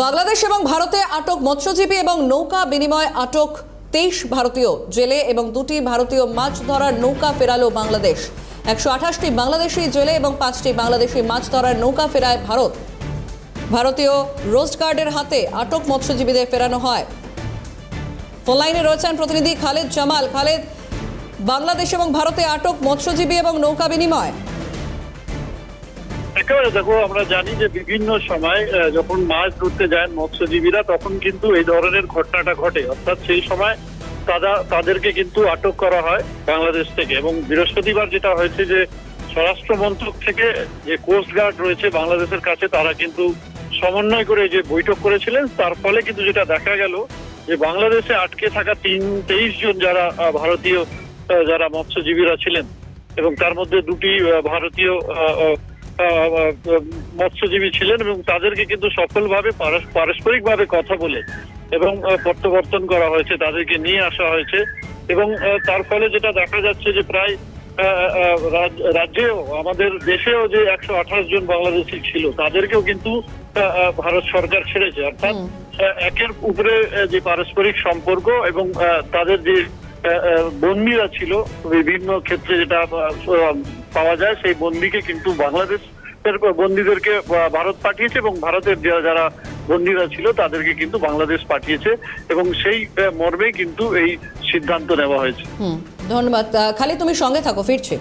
বাংলাদেশ এবং ভারতে আটক মৎস্যজীবী এবং নৌকা বিনিময় আটক তেইশ ভারতীয় জেলে এবং দুটি ভারতীয় মাছ ধরার নৌকা ফেরালো বাংলাদেশ। একশো আঠাশটি বাংলাদেশি জেলে এবং পাঁচটি বাংলাদেশি মাছ ধরার নৌকা ফেরায় ভারত। ভারতীয় রোস্ট গার্ডের হাতে আটক মৎস্যজীবীদের ফেরানো হয়। ফোনলাইনে রয়েছেন প্রতিনিধি খালেদ জামাল। খালেদ, বাংলাদেশ এবং ভারতে আটক মৎস্যজীবী এবং নৌকা বিনিময়। একেবারে দেখো, আমরা জানি যে বিভিন্ন সময় যখন মাছ ধরতে যায় মৎস্যজীবীরা, তখন কিন্তু এই ধরনের ঘটনাটা ঘটে। অর্থাৎ সেই সময় তারা তাদেরকে কিন্তু আটক করা হয় বাংলাদেশ থেকে। এবং বৃহস্পতিবার যেটা হয়েছে যে স্বরাষ্ট্র মন্ত্রক থেকে যে কোস্ট গার্ড রয়েছে বাংলাদেশের কাছে, তারা কিন্তু সমন্বয় করে যে বৈঠক করেছিলেন। তার ফলে কিন্তু যেটা দেখা গেল যে, বাংলাদেশে আটকে থাকা তিন, তেইশ জন যারা ভারতীয় যারা মৎস্যজীবীরা ছিলেন এবং তার মধ্যে দুটি ভারতীয় মৎস্যজীবী ছিলেন এবং তাদেরকে কিন্তু সফলভাবে পারস- পারস্পরিকভাবে কথা বলে এবং প্রত্যাবর্তন করা হয়েছে তাদেরকে নিয়ে আসা হয়েছে এবং তার ফলে যেটা দেখা যাচ্ছে যে প্রায় রাজ্যেও আমাদের দেশেও যে একশো আঠাশ জন বাংলাদেশি ছিল তাদেরকেও কিন্তু ভারত সরকার ছেড়েছে। অর্থাৎ একের উপরে যে পারস্পরিক সম্পর্ক এবং তাদের যে বন্দীরা ছিল। বিভিন্ন ক্ষেত্রে যেটা পাওয়া যায়, সেই বন্দিকে কিন্তু বাংলাদেশ বন্দীদেরকে ভারত পাঠিয়েছে এবং ভারতের যারা যারা বন্দীরা ছিল, তাদেরকে কিন্তু বাংলাদেশ পাঠিয়েছে এবং সেই মর্মে কিন্তু এই সিদ্ধান্ত নেওয়া হয়েছে। ধন্যবাদ। খালি তুমি সঙ্গে থাকো, ফিরছি।